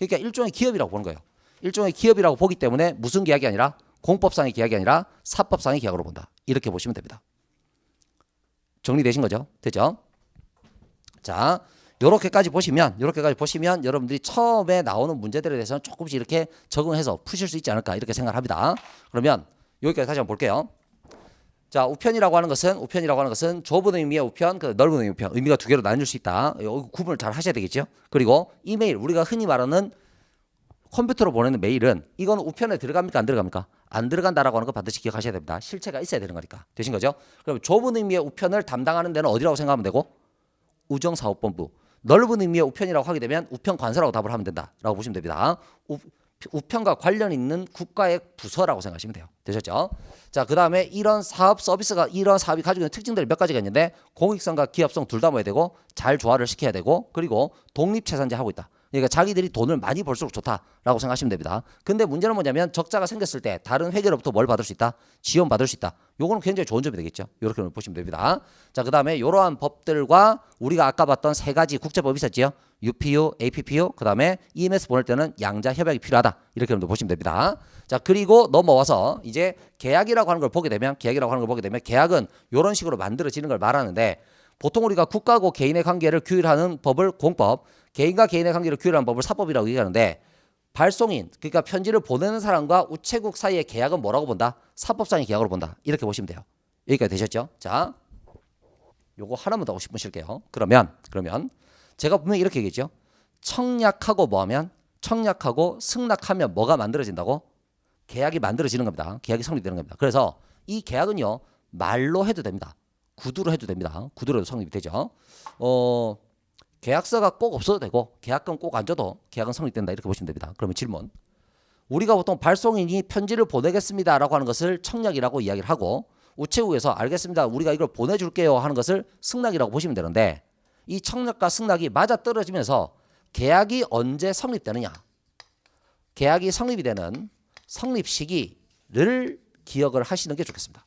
그러니까 일종의 기업이라고 보는 거예요. 일종의 기업이라고 보기 때문에 무슨 계약이 아니라 공법상의 계약이 아니라 사법상의 계약으로 본다. 이렇게 보시면 됩니다. 정리되신 거죠? 됐죠? 자, 요렇게까지 보시면 요렇게까지 보시면 여러분들이 처음에 나오는 문제들에 대해서는 조금씩 이렇게 적응해서 푸실 수 있지 않을까 이렇게 생각을 합니다. 그러면 여기까지 다시 한번 볼게요. 자, 우편이라고 하는 것은 우편이라고 하는 것은 좁은 의미의 우편, 그 넓은 의미의 우편, 의미가 두 개로 나눌 수 있다. 요 구분을 잘 하셔야 되겠죠. 그리고 이메일 우리가 흔히 말하는 컴퓨터로 보내는 메일은 이건 우편에 들어갑니까 안 들어갑니까? 안 들어간다라고 하는 거 반드시 기억하셔야 됩니다. 실체가 있어야 되는 거니까. 되신 거죠? 그럼 좁은 의미의 우편을 담당하는 데는 어디라고 생각하면 되고 우정사업본부. 넓은 의미의 우편이라고 하게 되면 우편관서라고 답을 하면 된다라고 보시면 됩니다. 우, 우편과 관련 있는 국가의 부서라고 생각하시면 돼요. 되셨죠? 자, 그 다음에 이런 사업 서비스가 이런 사업이 가지고 있는 특징들이 몇 가지가 있는데 공익성과 기업성 둘 다 모여야 되고 잘 조화를 시켜야 되고 그리고 독립체산제 하고 있다. 그러니까 자기들이 돈을 많이 벌수록 좋다라고 생각하시면 됩니다. 근데 문제는 뭐냐면 적자가 생겼을 때 다른 회계로부터 뭘 받을 수 있다? 지원 받을 수 있다. 요거는 굉장히 좋은 점이 되겠죠. 이렇게 보시면 됩니다. 자, 그다음에 이러한 법들과 우리가 아까 봤던 세 가지 국제법이 있었지요. UPU, APPU, 그다음에 EMS 보낼 때는 양자 협약이 필요하다. 이렇게 보시면 됩니다. 자, 그리고 넘어와서 이제 계약이라고 하는 걸 보게 되면 계약이라고 하는 걸 보게 되면 계약은 이런 식으로 만들어지는 걸 말하는데 보통 우리가 국가고 개인의 관계를 규율하는 법을 공법, 개인과 개인의 관계를 규율하는 법을 사법이라고 얘기하는데 발송인 그러니까 편지를 보내는 사람과 우체국 사이의 계약은 뭐라고 본다? 사법상의 계약으로 본다. 이렇게 보시면 돼요. 여기까지 되셨죠? 자, 요거 하나만 더 50분 쉴게요. 그러면 그러면 제가 분명히 이렇게 얘기했죠. 청약하고 뭐하면 청약하고 승낙하면 뭐가 만들어진다고? 계약이 만들어지는 겁니다. 계약이 성립되는 겁니다. 그래서 이 계약은요 말로 해도 됩니다. 구두로 해도 됩니다. 구두로도 성립이 되죠. 어, 계약서가 꼭 없어도 되고 계약금 꼭 안 줘도 계약은 성립된다 이렇게 보시면 됩니다. 그러면 질문. 우리가 보통 발송인이 편지를 보내겠습니다라고 하는 것을 청약이라고 이야기를 하고 우체국에서 알겠습니다. 우리가 이걸 보내줄게요 하는 것을 승낙이라고 보시면 되는데 이 청약과 승낙이 맞아 떨어지면서 계약이 언제 성립되느냐? 계약이 성립이 되는 성립 시기를 기억을 하시는 게 좋겠습니다.